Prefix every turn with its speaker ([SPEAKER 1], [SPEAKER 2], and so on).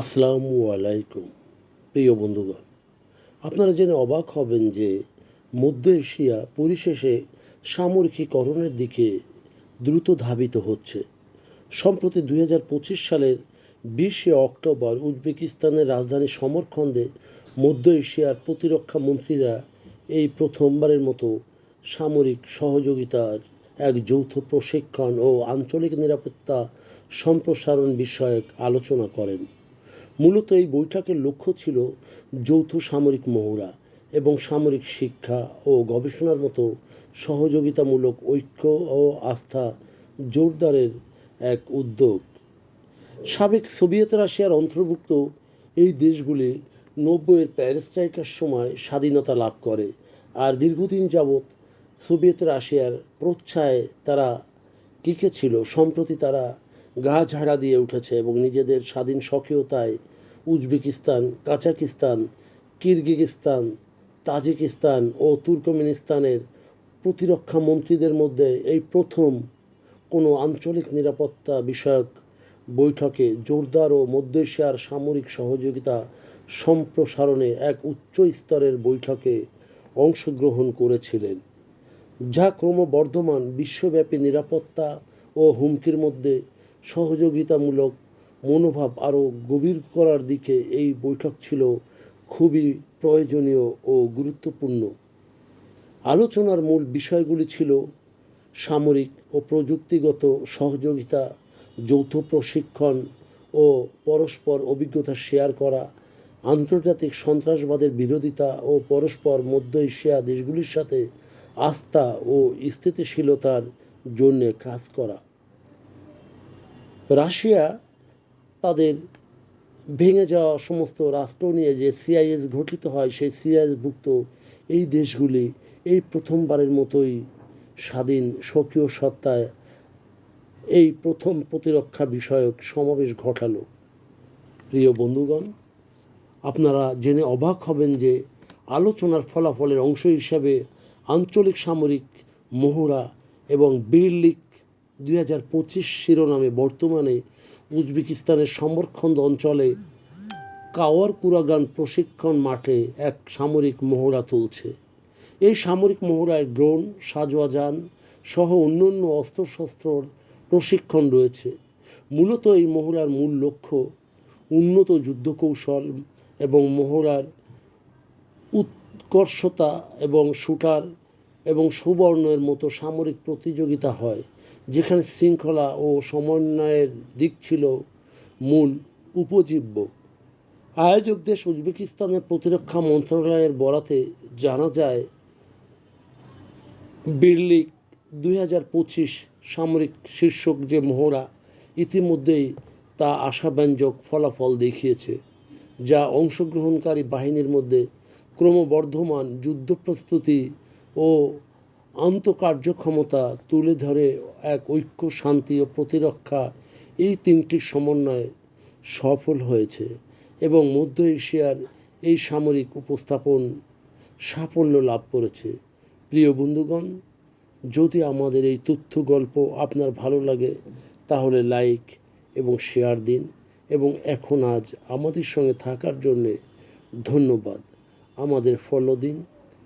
[SPEAKER 1] আসসালামু আলাইকুম, প্রিয় বন্ধুগণ। আপনারা জেনে অবাক হবেন যে মধ্য এশিয়া পরিশেষে সামরিকীকরণের দিকে দ্রুত ধাবিত হচ্ছে। সম্প্রতি দুই হাজার পঁচিশ সালের বিশে অক্টোবর উজবেকিস্তানের রাজধানী সমরখন্দে মধ্য এশিয়ার প্রতিরক্ষা মন্ত্রীরা এই প্রথমবারের মতো সামরিক সহযোগিতার এক যৌথ প্রশিক্ষণ ও আঞ্চলিক নিরাপত্তা সম্প্রসারণ বিষয়ক আলোচনা করেন। মূলত এই বৈঠকের লক্ষ্য ছিল যৌথ সামরিক মহড়া এবং সামরিক শিক্ষা ও গবেষণার মতো সহযোগিতামূলক ঐক্য ও আস্থা জোরদারের এক উদ্যোগ। সাবেক সোভিয়েত রাশিয়ার অন্তর্ভুক্ত এই দেশগুলি নব্বইয়ের প্যারিস্ট্রাইকার সময় স্বাধীনতা লাভ করে আর দীর্ঘদিন যাবৎ সোভিয়েত রাশিয়ার প্রচ্ছায় তারা টিকে ছিল। সম্প্রতি তারা গা ঝাড়া দিয়ে উঠেছে এবং নিজেদের স্বাধীন স্বকীয়তায় উজবেকিস্তান, কাজাকিস্তান, কিরগিজস্তান, তাজিকিস্তান ও তুর্কমেনিস্তানের প্রতিরক্ষা মন্ত্রীদের মধ্যে এই প্রথম কোনো আঞ্চলিক নিরাপত্তা বিষয়ক বৈঠকে জোরদার ও মধ্য এশিয়ার সামরিক সহযোগিতা সম্প্রসারণে এক উচ্চ স্তরের বৈঠকে অংশগ্রহণ করেছিলেন। যা ক্রমবর্ধমান বিশ্বব্যাপী নিরাপত্তা ও হুমকির মধ্যে সহযোগিতামূলক মনোভাব আরও গভীর করার দিকে এই বৈঠক ছিল খুবই প্রয়োজনীয় ও গুরুত্বপূর্ণ। আলোচনার মূল বিষয়গুলি ছিল সামরিক ও প্রযুক্তিগত সহযোগিতা, যৌথ প্রশিক্ষণ ও পরস্পর অভিজ্ঞতা শেয়ার করা, আন্তর্জাতিক সন্ত্রাসবাদের বিরোধিতা ও পরস্পর মধ্য এশিয়া দেশগুলির সাথে আস্থা ও স্থিতিশীলতার জন্যে কাজ করা। রাশিয়া তাদের ভেঙে যাওয়া সমস্ত রাষ্ট্র নিয়ে যে সিআইএস গঠিত হয়, সেই সিআইএসভুক্ত এই দেশগুলি এই প্রথমবারের মতোই স্বাধীন স্বকীয় সত্তায় এই প্রথম প্রতিরক্ষা বিষয়ক সমাবেশ ঘটালো। প্রিয় বন্ধুগণ, আপনারা জেনে অবাক হবেন যে আলোচনার ফলাফলের অংশ হিসাবে আঞ্চলিক সামরিক মহড়া এবং বিড়লিক দুই হাজার পঁচিশ শিরোনামে বর্তমানে উজবেকিস্তানের সমরখন্দ অঞ্চলে কাওয়ার কুরাগান প্রশিক্ষণ মাঠে এক সামরিক মহড়া চলছে এই সামরিক মহড়ায় ড্রোন, সাজোয়াজান সহ অন্যান্য অস্ত্রশস্ত্রর প্রশিক্ষণ রয়েছে। মূলত এই মহড়ার মূল লক্ষ্য উন্নত যুদ্ধকৌশল এবং মহড়ার উৎকর্ষতা এবং শুটার এবং সুবর্ণের মতো সামরিক প্রতিযোগিতা হয়, যেখানে শৃঙ্খলা ও সমন্বয়ের দিক ছিল মূল উপজীব্য। আয়োজক দেশ উজবেকিস্তানের প্রতিরক্ষা মন্ত্রণালয়ের বরাতে জানা যায় বিড়লিক দুই হাজার পঁচিশ সামরিক শীর্ষক যে মহড়া ইতিমধ্যেই তা আশাব্যঞ্জক ফলাফল দেখিয়েছে, যা অংশগ্রহণকারী বাহিনীর মধ্যে ক্রমবর্ধমান যুদ্ধ প্রস্তুতি ও আন্তঃকার্যক্ষমতা তুলে ধরে এক ঐক্য, শান্তি ও প্রতিরক্ষা এই তিনটি সমন্বয়ে সফল হয়েছে এবং মধ্য এশিয়ার এই সামরিক উপস্থাপন সাফল্য লাভ করেছে। প্রিয় বন্ধুগণ, যদি আমাদের এই তথ্য গল্প আপনার ভালো লাগে, তাহলে লাইক এবং শেয়ার দিন এবং এখন আজ আমাদের সঙ্গে থাকার জন্যে ধন্যবাদ। আমাদের ফলো দিন।